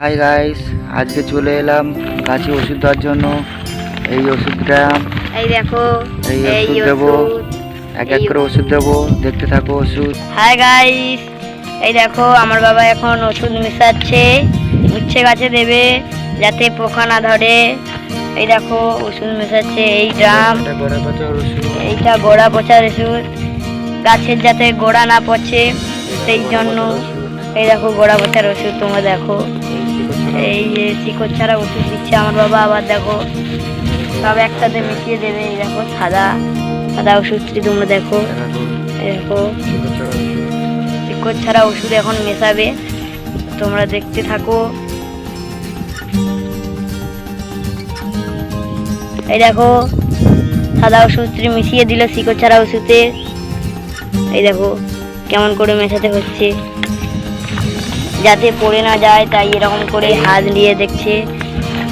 Hi guys আজকে চলে এলাম গাছে ওষুধ দেওয়ার জন্য। এই ওষুধটা এই দেখো এই ওষুধ দেবো। এক এক করে ওষুধ দেবো দেখতে থাকো ওষুধ। হাই গাইস এই দেখো আমার বাবা এখন ওষুধ মেশাচ্ছে উচ্ছে গাছে দেবে যাতে পোকা না ধরে। এই দেখো ওষুধ মেশাচ্ছে এই ড্রাম এইটা গোড়া পচার ওষুধ। গাছের যাতে গোড়া না পচে সেই জন্য এই দেখো গোড়া পচার ওষুধ তোমরা দেখো। এই যে শিকড় ছাড়া ওষুধ দিচ্ছে আমার বাবা, আবার দেখো সব একসাথে মিশিয়ে দেবে, এই দেখো সাদা সাদা ওষুধটি তোমরা দেখো দেখো। শিকড় ছাড়া ওষুধ এখন মেশাবে, তোমরা দেখতে থাকো। এই দেখো, সাদা ওষুধটি মিশিয়ে দিল শিকড় ছাড়া ওষুধে। এই দেখো, কেমন করে মেশাতে হচ্ছে। যাতে পড়ে না যায় তাই এরকম করে হাত দিয়ে দেখছে।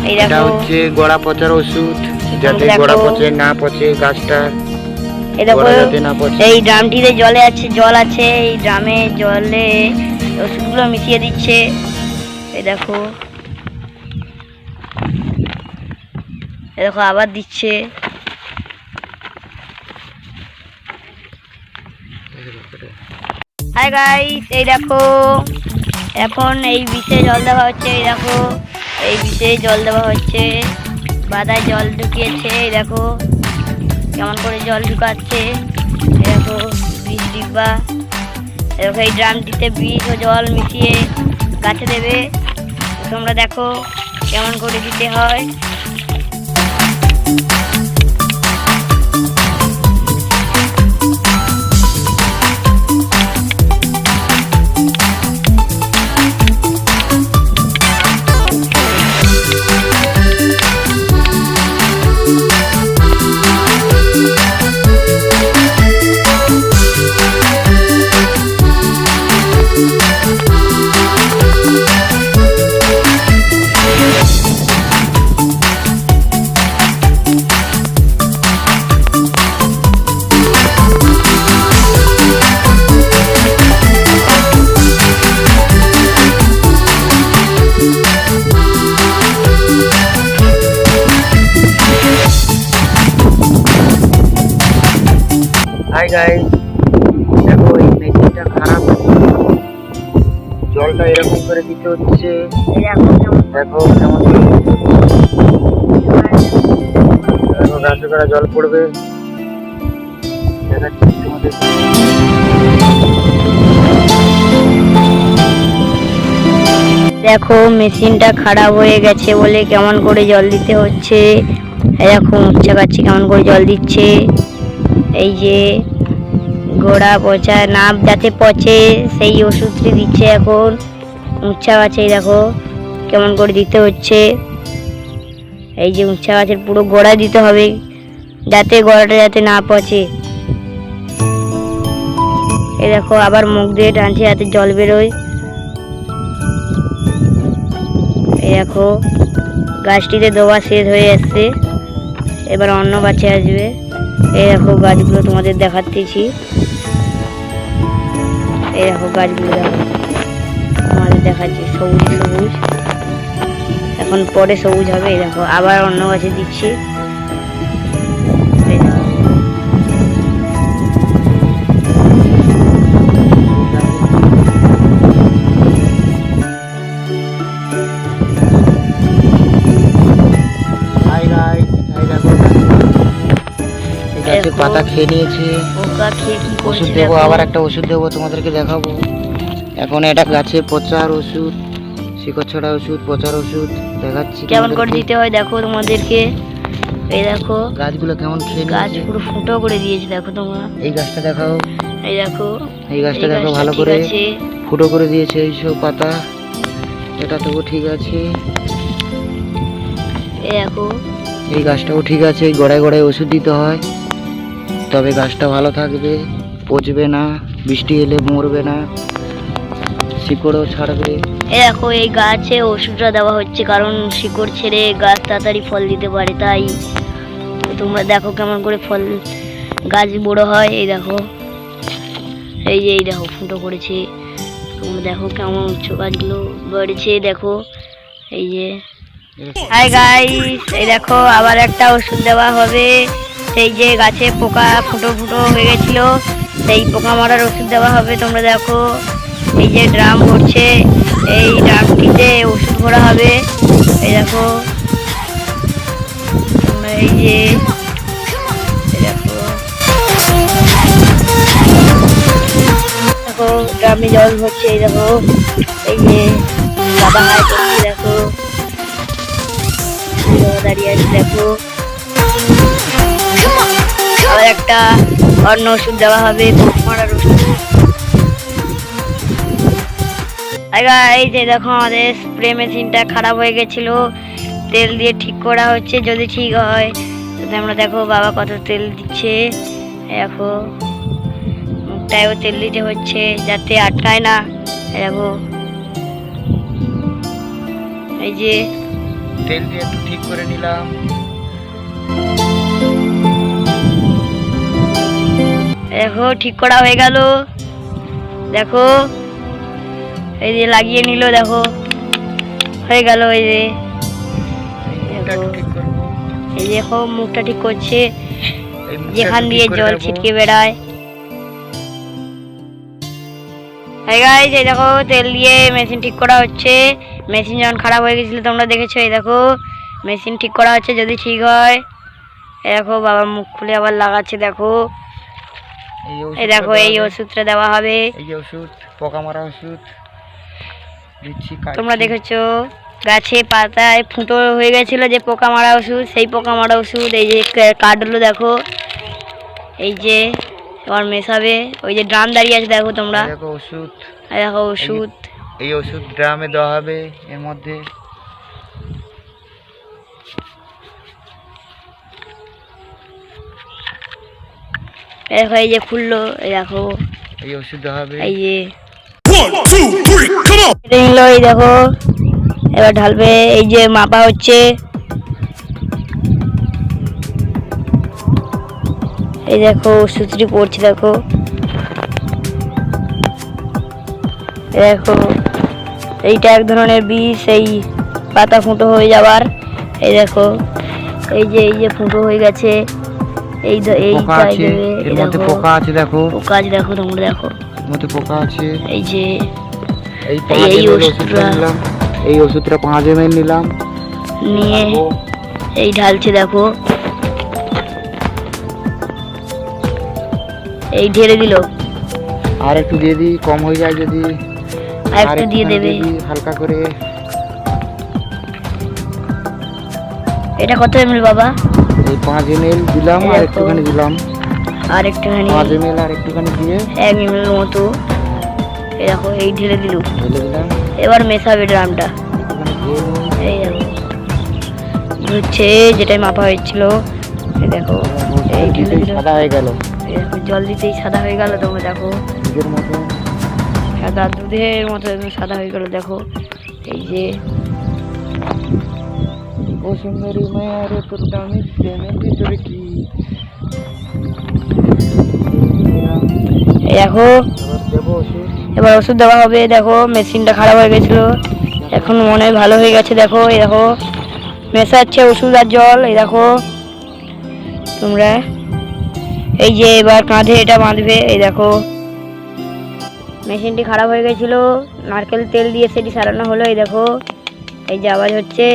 এই এটা দেখো। হচ্ছে গোড়া পচার ওষুধ যাতে গোড়া পচে না পচে গাছটা। এই ড্রামটিতে জলে আছে জল আছে। এই ড্রামে জলে ওষুধগুলো মিশিয়ে দিচ্ছে। এই দেখো। এই দেখো আবার দিচ্ছে। হাই গাইস এই দেখো। এখন এই বিষে জল দেওয়া হচ্ছে, এই দেখো। এই বিষে জল দেওয়া হচ্ছে। বাদায় জল ঢুকিয়েছে, এই দেখো। কেমন করে জল ঢুকাচ্ছে দেখো বিষ ডিব্বা দেখো, এই ড্রামটিতে বিষ ও জল মিশিয়ে গাছে দেবে। তোমরা দেখো কেমন করে দিতে হয়। জলটা এরকম করে দিতে হচ্ছে। দেখো কেমন দেখো গাছে করে জল পড়বে। দেখাচ্ছি তোমাদের। দেখো মেশিনটা খারাপ হয়ে গেছে বলে কেমন করে জল দিতে হচ্ছে। দেখো উচ্চা গাছে কেমন করে জল দিচ্ছে। এই যে গোড়া পচা নাপ যাতে পচে, সেই ওষুধটি দিচ্ছে এখন। উচ্চা গাছে দেখো কেমন করে দিতে হচ্ছে। এই যে উচ্চা গাছের পুরো গোড়া দিতে হবে, যাতে গোড়াটা যাতে না পচে। এই দেখো আবার মুখ দিয়ে টানছে, যাতে জল বেরোয়। এই দেখো, গাছটিতে দোয়া শেষ হয়ে এসছে। এবার অন্য গাছে আসবে। এই দেখো গাছগুলো তোমাদের দেখাতেছি দেখো গাছগুলো দেখো। আমাদের দেখাচ্ছি, সবুজ সবুজ। এখন পরে সবুজ হবে দেখো। আবার অন্য গাছে দিচ্ছি। পাতা খেয়ে নিয়েছে। ওষুধ দেবো। আবার একটা ওষুধ দেবো তোমাদেরকে দেখাবো। এখন এটা গাছে পচার ওষুধ শিকড় ছড়া ওষুধ পচার ওষুধ দেখাচ্ছি কেমন করে দিতে হয় দেখো তোমাদেরকে। এই দেখো গাছগুলো কেমন খেয়ে গাছ পুরো ফুটো করে দিয়েছে দেখো তোমরা। এই গাছটা দেখাও। এই দেখো এই গাছটা দেখো ভালো করে ফুটো করে দিয়েছে এই সব পাতা। এটা তবু ঠিক আছে। এই দেখো। এই গাছটাও ঠিক আছে গোড়ায় গোড়ায় ওষুধ দিতে হয়। তবে গাছটা ভালো থাকবে পচবে না বৃষ্টি এলে মরবে না শিকড়ও ছাড়বে। এই দেখো এই গাছে ওষুধটা দেওয়া হচ্ছে কারণ শিকড় ছেড়ে গাছ তাড়াতাড়ি ফল দিতে পারে তাই তোমরা দেখো কেমন করে ফল গাছ বড় হয় এই দেখো। এই যে এই দেখো ফুটো করেছে। তোমরা দেখো কেমন উচ্চ গাছগুলো বেড়েছে দেখো। এই যে। হাই গাইস এই দেখো আবার একটা ওষুধ দেওয়া হবে। সেই যে গাছে পোকা ফুটো ফুটো হয়ে গেছিল, সেই পোকা মারার ওষুধ দেওয়া হবে, তোমরা দেখো। এই যে ড্রাম ভরছে, এই ড্রামটিতে ওষুধ ভরা হবে। এই দেখো। এই যে দেখো। ড্রামে জল ভরছে, এই দেখো। এই যে হাই দেখো। দাঁড়িয়ে আছে, দেখো। আবার একটা অন্য ওষুধ দেওয়া হবে পোকা ওষুধ। এই যে দেখো আমাদের স্প্রে মেশিনটা খারাপ হয়ে গেছিল। তেল দিয়ে ঠিক করা হচ্ছে, যদি ঠিক হয় আমরা দেখো বাবা কত তেল দিচ্ছে। দেখো, মুখটায়ও তেল দিতে হচ্ছে, যাতে আটকায় না। দেখো, এই যে তেল দিয়ে একটু ঠিক করে নিলাম। দেখো ঠিক করা হয়ে গেল। দেখো এই যে লাগিয়ে নিল দেখো। হয়ে গেল এই যে। এই দেখো মুখটা ঠিক করছে। যেখান দিয়ে জল ছিটকে বেড়ায়। এই গাইস এই দেখো তেল দিয়ে মেশিন ঠিক করা হচ্ছে। মেশিন যখন খারাপ হয়ে গেছিল তোমরা দেখেছ এই দেখো। মেশিন ঠিক করা হচ্ছে যদি ঠিক হয়। দেখো বাবা মুখ খুলে আবার লাগাচ্ছে দেখো। এই দেখো এই ওষুধটা দেওয়া হবে। এই যে ওষুধ পোকা ওষুধ তোমরা দেখেছ গাছে পাতায় ফুটো হয়ে গেছিল যে পোকা মারা ওষুধ সেই পোকা মারা ওষুধ এই যে কাটলো দেখো। এই যে তোমার মেশাবে। ওই যে ড্রাম দাঁড়িয়ে আছে দেখো তোমরা। দেখো ওষুধ। দেখো ওষুধ। এই ওষুধ ড্রামে দেওয়া হবে এর মধ্যে। দেখো এই যে খুললো এই দেখো। এই ওষুধ হবে। এই যে। One, two, three, come on! কেটে নিল এই দেখো। এবার ঢালবে এই যে মাপা হচ্ছে। এই দেখো ওষুধটি পড়ছে দেখো। এই দেখো এইটা এক ধরনের বিষ এই পাতা ফুটো হয়ে যাওয়ার এই দেখো এই যে এই যে ফুটো হয়ে গেছে। এই এই পোকা আছে এর মধ্যে পোকা আছে দেখো। পোকা আছে দেখো তোমরা দেখো। এর মধ্যে পোকা আছে। এই যে এই এই- ওষুধটা- নিলাম। এই ওষুধটা পাঁচ এম নিলাম। নিয়ে এই ঢালছে দেখো। এই ঢেলে দিল। আর একটু দিয়ে দিই কম হয়ে যায় যদি। আর একটু দিয়ে দেবে। হালকা করে। এটা কত এমএল বাবা? এই পাঁচ এম দিলাম আর একটুখানি দিলাম। আর একটুখানি পাঁচ এম আর একটুখানি দিয়ে এক এমএল মতো। এই দেখো এই ঢেলে দিল। ঢেলে দিলাম। এবার মেশাবে ড্রামটা। এই দেখো। হচ্ছে যেটাই মাপা হয়েছিল। এই দেখো এই ঢেলে দিল। সাদা হয়ে গেল। জল দিতেই সাদা হয়ে গেল তোমরা দেখো। সাদা দুধের মতো একদম সাদা হয়ে গেল দেখো। এই যে ও সুন্দরী ভিতরে কি দেখো, এবার ওষুধ দেওয়া হবে, দেখো, মেশিনটা খারাপ হয়ে গেছিল। এখন মনে ভালো হয়ে গেছে, দেখো, এই দেখো, মেশাচ্ছে ওষুধ আর জল, এই দেখো। তোমরা, এই যে এবার কাঁধে এটা বাঁধবে, এই দেখো। মেশিনটি খারাপ হয়ে গেছিল, নারকেল তেল দিয়ে সেটি সারানো হলো, এই দেখো। এই যে আওয়াজ হচ্ছে।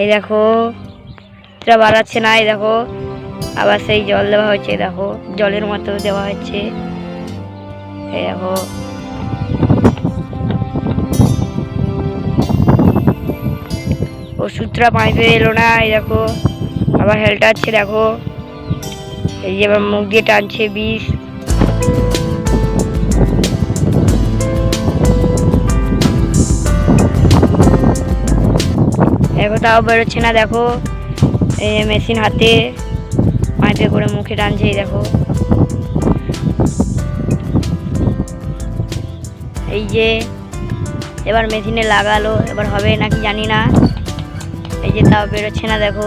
এই দেখো, এটা বাড়াচ্ছে না, এই দেখো। আবার সেই জল দেওয়া হচ্ছে দেখো, জলের মতো দেওয়া হচ্ছে। এই দেখো। ওষুধটা পাইপে এলো না, এই দেখো। আবার হেলটাচ্ছে দেখো। এই যে আবার মুখ দিয়ে টানছে বিষ। তাও বেরোচ্ছে না, দেখো। এই মেশিন হাতে, পাইপে করে মুখে টানছে, এই দেখো। এই যে, এবার মেশিনে লাগালো, এবার হবে নাকি জানি না। এই যে তাও বেরোচ্ছে না, দেখো।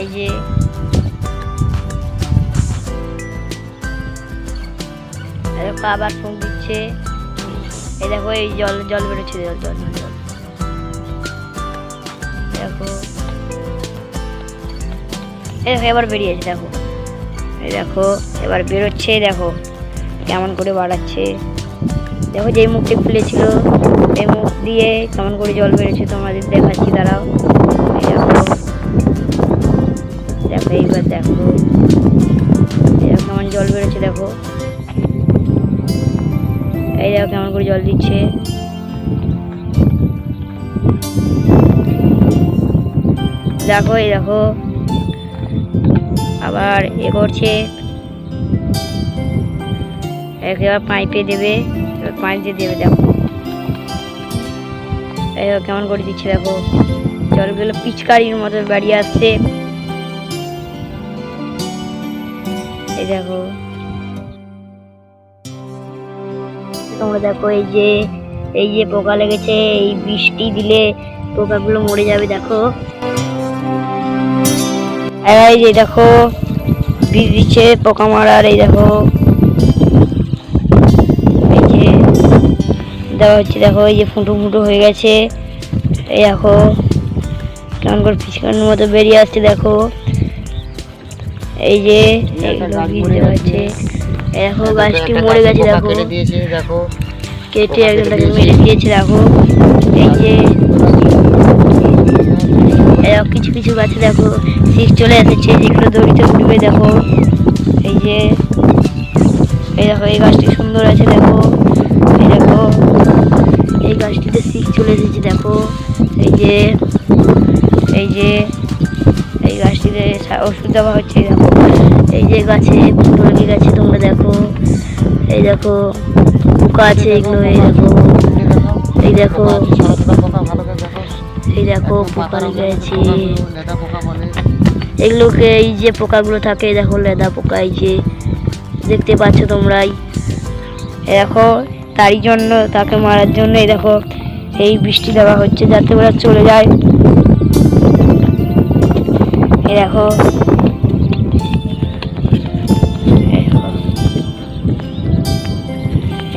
এই যে। আবার ফুঁক দিচ্ছে। এই দেখো, এই জল জল বেরোচ্ছে জল জল জল দেখো। এই দেখো, এবার বেরিয়েছে দেখো। এই দেখো, এবার বেরোচ্ছে, দেখো কেমন করে বাড়াচ্ছে। দেখো, যেই মুখটি খুলেছিল এই মুখ দিয়ে কেমন করে জল বেরোচ্ছে তোমাদের দেখাচ্ছি, দাঁড়াও। দেখো। দেখো, এইবার দেখো। এই দেখো, কেমন জল বেরোচ্ছে, দেখো। এই দেখো কেমন করে জল দিচ্ছে। দেখো, এই দেখো। আবার এ করছে। এবার পাইপে দেবে, এবার পাইপ দিয়ে দেবে, দেখো। এই দেখো কেমন করে দিচ্ছে, দেখো। জলগুলো পিচকারির মতো বাড়িয়ে আসছে। এই দেখো। তোমরা দেখো এই যে এই যে পোকা লেগেছে এই বৃষ্টি দিলে পোকাগুলো মরে যাবে দেখো। এই যে দেখো বীজ দিচ্ছে পোকা মারার এই দেখো। এই যে দেওয়া হচ্ছে দেখো এই যে ফুটো ফুটো হয়ে গেছে। এই দেখো কেমন করে পিছকানোর মতো বেরিয়ে আসছে দেখো। এই যে হচ্ছে। দেখো গাছটি মরে গেছে দেখো। কেটে দিয়েছে দেখো। কেটে একদম তাকে মেরে দিয়েছে। দেখো। এই যে কিছু কিছু গাছে দেখো শীষ চলে এসেছে যেগুলো দড়িতে উঠবে দেখো। এই যে এই দেখো এই গাছটি সুন্দর আছে দেখো। এই দেখো এই গাছটিতে শীষ চলে এসেছে দেখো। এই যে এই যে এই গাছটিতে সা- ওষুধ দেওয়া হচ্ছে দেখো। এই যে গাছে ফুটো গাছে তোমরা দেখো। এই দেখো, পোকা আছে এগুলো, এই দেখো। এই দেখো। এই দেখো, পোকা লেগে আছে এগুলোকে এই যে পোকাগুলো থাকে দেখো, লেদা পোকা, এই যে দেখতে পাচ্ছ তোমরাই দেখো, তারই জন্য তাকে মারার জন্য, এই দেখো, এই বৃষ্টি দেওয়া হচ্ছে যাতে ওরা চলে যায়। দেখো।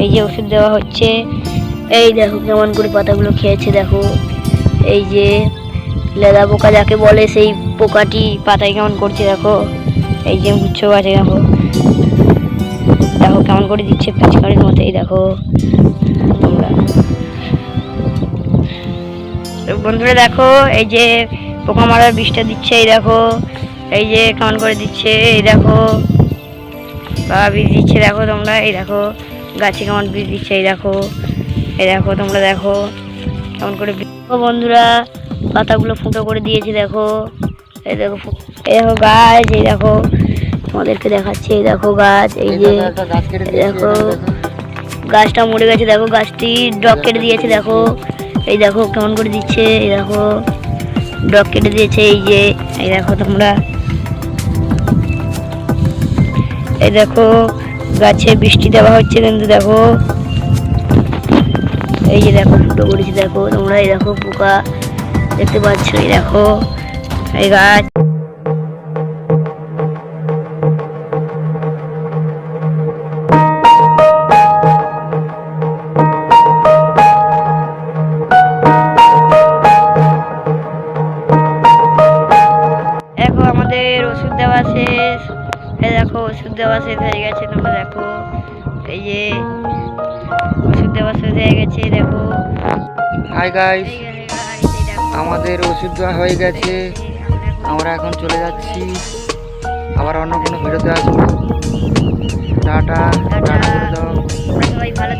এই যে ওষুধ দেওয়া হচ্ছে। এই দেখো কেমন করে পাতাগুলো খেয়েছে, দেখো। এই যে লেদা পোকা যাকে বলে, সেই পোকাটি পাতায় কেমন করছে, দেখো। এই যে মুচ্ছ গাছে, দেখো। দেখো কেমন করে দিচ্ছে পিচকারির মতো, এই দেখো। বন্ধুরা, দেখো, এই যে পোকা মারার বিষটা দিচ্ছে, এই দেখো। এই যে কেমন করে দিচ্ছে, এই দেখো। বা বীজ দিচ্ছে, দেখো তোমরা, এই দেখো। গাছে কেমন বীজ দিচ্ছে, এই দেখো। এই দেখো, তোমরা দেখো। কেমন করে বন্ধুরা, পাতাগুলো ফুটো করে দিয়েছে, দেখো। এই দেখো এই দেখো গাছ, এই দেখো। তোমাদেরকে দেখাচ্ছে, এই দেখো গাছ, এই যে দেখো। গাছটা মরে গেছে, দেখো গাছটি ডগ কেটে দিয়েছে, দেখো। এই দেখো, কেমন করে দিচ্ছে, এই দেখো। ডগ কেটে দিয়েছে, এই যে, এই দেখো তোমরা। এই দেখো, গাছে বৃষ্টি দেওয়া হচ্ছে কিন্তু দেখো। এই যে দেখো ফুটো করেছে দেখো, তোমরা এই দেখো পোকা দেখতে পাচ্ছ, এই দেখো, এই গাছ। আমাদের ওষুধ দেওয়া শেষ। এই দেখো ওষুধ দেওয়া শেষ হয়ে গেছে। তোমরা দেখো এই যে ওষুধ দেওয়া শেষ হয়ে গেছে দেখো। Hi guys. আমাদের ওষুধ দেওয়া হয়ে গেছে। আমরা এখন চলে যাচ্ছি। আবার অন্য কোনো ভিডিওতে আসব। Tata tata. করে দাও। তোমরা সবাই ভালো